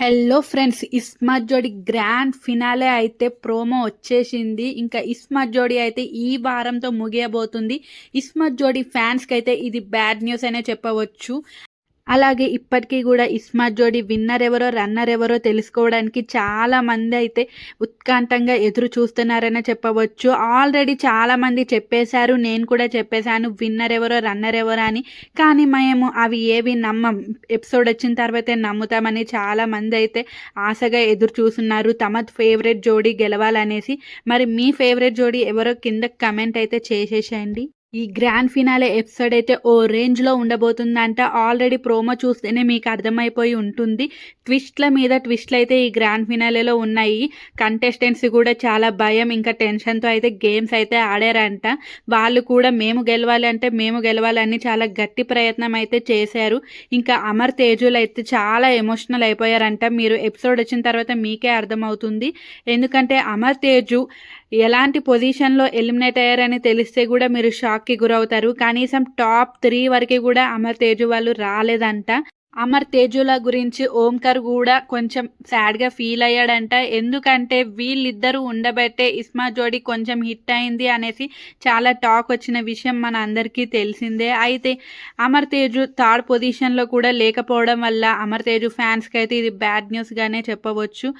Hello friends Ismat జోడి grand finale అయితే promo వచ్చేసింది. ఇంకా ఇస్మత్ జోడి అయితే ఈ వారంతో ముగియబోతుంది. ఇస్మత్ జోడి ఫ్యాన్స్కి అయితే ఇది బ్యాడ్ న్యూస్ అనే చెప్పవచ్చు. అలాగే ఇప్పటికీ కూడా ఇస్మార్ట్ జోడి విన్నర్ ఎవరో రన్నర్ ఎవరో తెలుసుకోవడానికి చాలా మంది అయితే ఉత్కంఠంగా ఎదురు చూస్తున్నారనే చెప్పవచ్చు. ఆల్రెడీ చాలా మంది చెప్పేశారు నేను కూడా చెప్పేశాను విన్నర్ ఎవరో రన్నర్ ఎవరో అని. కానీ మేము అవి ఏవి నమ్మం. ఎపిసోడ్ వచ్చిన తర్వాతే నమ్ముతామని చాలా మంది అయితే ఆశగా ఎదురు చూస్తున్నారు. తమ ఫేవరెట్ జోడీ గెలవాలనేసి. మరి మీ ఫేవరెట్ జోడీ ఎవరో కింద కమెంట్ అయితే చేసేసేయండి. ఈ గ్రాండ్ ఫినాలే ఎపిసోడ్ అయితే ఓ రేంజ్లో ఉండబోతుందంట. ఆల్రెడీ ప్రోమో చూస్తేనే మీకు అర్థమైపోయి ఉంటుంది. ట్విస్ట్ల మీద ట్విస్ట్లు అయితే ఈ గ్రాండ్ ఫినాలేలో ఉన్నాయి. కంటెస్టెంట్స్ కూడా చాలా భయం ఇంకా టెన్షన్తో అయితే గేమ్స్ అయితే ఆడారంట. వాళ్ళు కూడా మేము గెలవాలి అంటే మేము గెలవాలని చాలా గట్టి ప్రయత్నం అయితే చేశారు. ఇంకా అమర్ తేజులు అయితే చాలా ఎమోషనల్ అయిపోయారంట. మీరు ఎపిసోడ్ వచ్చిన తర్వాత మీకే అర్థమవుతుంది. ఎందుకంటే అమర్ తేజు ఎలాంటి పొజిషన్లో ఎలిమినేట్ అయ్యారని తెలిస్తే కూడా మీరు షాక్కి గురవుతారు. కనీసం టాప్ త్రీ వరకు కూడా అమర్ తేజు వాళ్ళు రాలేదంట. అమర్ తేజుల గురించి ఓంకర్ కూడా కొంచెం సాడ్గా ఫీల్ అయ్యాడంట. ఎందుకంటే వీళ్ళిద్దరూ ఉండబట్టే ఇస్మా జోడి కొంచెం హిట్ అయింది అనేసి చాలా టాక్ వచ్చిన విషయం మన అందరికీ తెలిసిందే. అయితే అమర్ తేజు థర్డ్ పొజిషన్లో కూడా లేకపోవడం వల్ల అమర్ తేజు ఫ్యాన్స్కి అయితే ఇది బ్యాడ్ న్యూస్గానే చెప్పవచ్చు.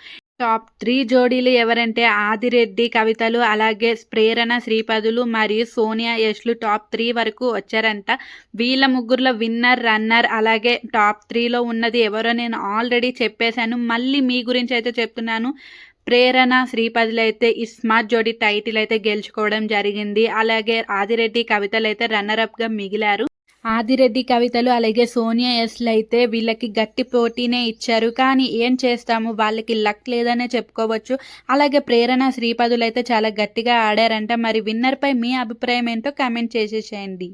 టాప్ త్రీ జోడీలు ఎవరంటే ఆదిరెడ్డి కవితలు అలాగే ప్రేరణ శ్రీపదులు మరియు సోనియా యష్లు టాప్ త్రీ వరకు వచ్చారంట. వీళ్ళ ముగ్గురులో విన్నర్ రన్నర్ అలాగే టాప్ త్రీలో ఉన్నది ఎవరో నేను ఆల్రెడీ చెప్పేశాను. మళ్ళీ మీ గురించి అయితే చెప్తున్నాను. ప్రేరణ శ్రీపదులు అయితే ఈ స్మార్ట్ జోడీ టైటిల్ అయితే గెలుచుకోవడం జరిగింది. అలాగే ఆదిరెడ్డి కవితలు అయితే రన్నరప్గా మిగిలారు. ఆదిరెడ్డి కవితలు అలాగే సోనియా ఎస్లు అయితే వీళ్ళకి గట్టి పోటీనే ఇచ్చారు. కానీ ఏం చేస్తాము? వాళ్ళకి లక్ లేదనే చెప్పుకోవచ్చు. అలాగే ప్రేరణ శ్రీపదులు అయితే చాలా గట్టిగా ఆడారంట. మరి విన్నర్పై మీ అభిప్రాయం ఏంటో కామెంట్ చేసేసేయండి.